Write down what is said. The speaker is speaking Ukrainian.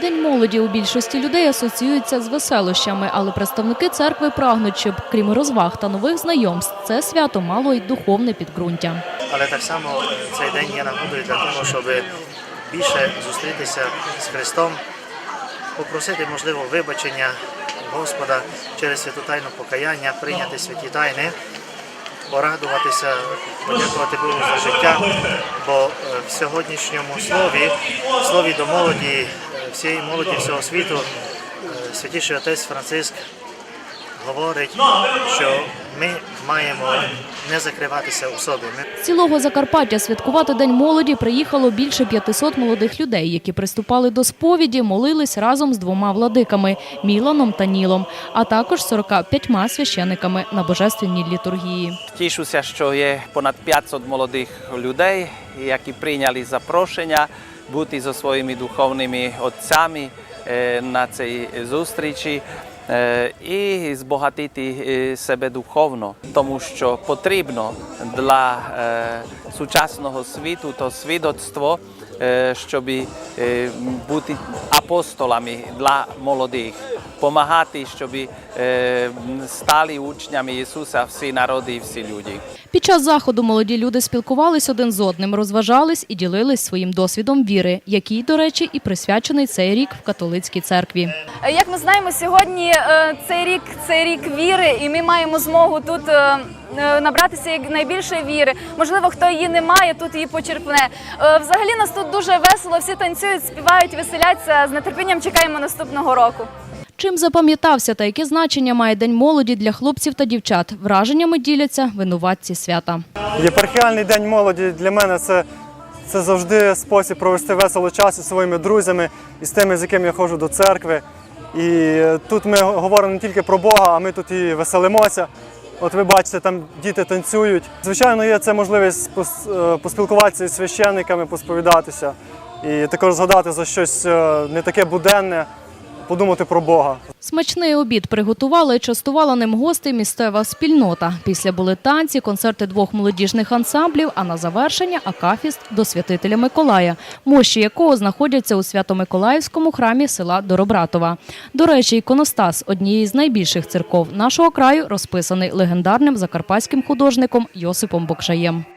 День молоді у більшості людей асоціюється з веселощами, але представники церкви прагнуть, щоб крім розваг та нових знайомств, це свято мало й духовне підґрунтя. Але так само е, цей день є нагодою для того, щоб більше зустрітися з Христом, попросити, можливо, вибачення Господа через святу тайну покаяння, прийняти святі тайни, порадуватися, подякувати Богу за життя, бо е, в сьогоднішньому слові, в слові до молоді, всієї молоді всього світу, е, святіший отець Франциск говорить, що ми маємо не закриватися у собі. З цілого Закарпаття святкувати День молоді приїхало більше 500 молодих людей, які приступали до сповіді, молились разом з двома владиками – Міланом та Нілом, а також 45 священиками на божественній літургії. Тішуся, що є понад 500 молодих людей, які прийняли запрошення бути зі своїми духовними отцями е, на цій зустрічі е, і збагатити е, себе духовно, тому що потрібно для сучасного світу то свідоцтво, щоб бути апостолами для молодих, допомагати, щоб е, стали учнями Ісуса всі народи і всі люди. Під час заходу молоді люди спілкувались один з одним, розважались і ділились своїм досвідом віри, який, до речі, і присвячений цей рік в католицькій церкві. Е, Як ми знаємо, сьогодні е, цей рік це рік віри, і ми маємо змогу тут набратися як найбільше віри. Можливо, хто її не має, тут її почерпне. Взагалі нас тут дуже весело, всі танцюють, співають, веселяться. З нетерпінням чекаємо наступного року. Чим запам'ятався та яке значення має День молоді для хлопців та дівчат? Враженнями діляться винуватці свята. Єпархіальний день молоді для мене це, це завжди спосіб провести весело час із своїми друзями і з тими, з якими я ходжу до церкви. І тут ми говоримо не тільки про Бога, а ми тут і веселимося. От ви бачите, там діти танцюють. Звичайно, є це можливість е, поспілкуватися із священниками, посповідатися і також згадати за щось е, не таке буденне, подумати про Бога. Смачний обід приготувала і частувала ним гостей місцева спільнота. Після були танці, концерти двох молодіжних ансамблів, а на завершення акафіст до святителя Миколая, мощі якого знаходяться у Свято-Миколаївському храмі села Доробратова. До речі, іконостас однієї з найбільших церков нашого краю розписаний легендарним закарпатським художником Йосипом Бокшаєм.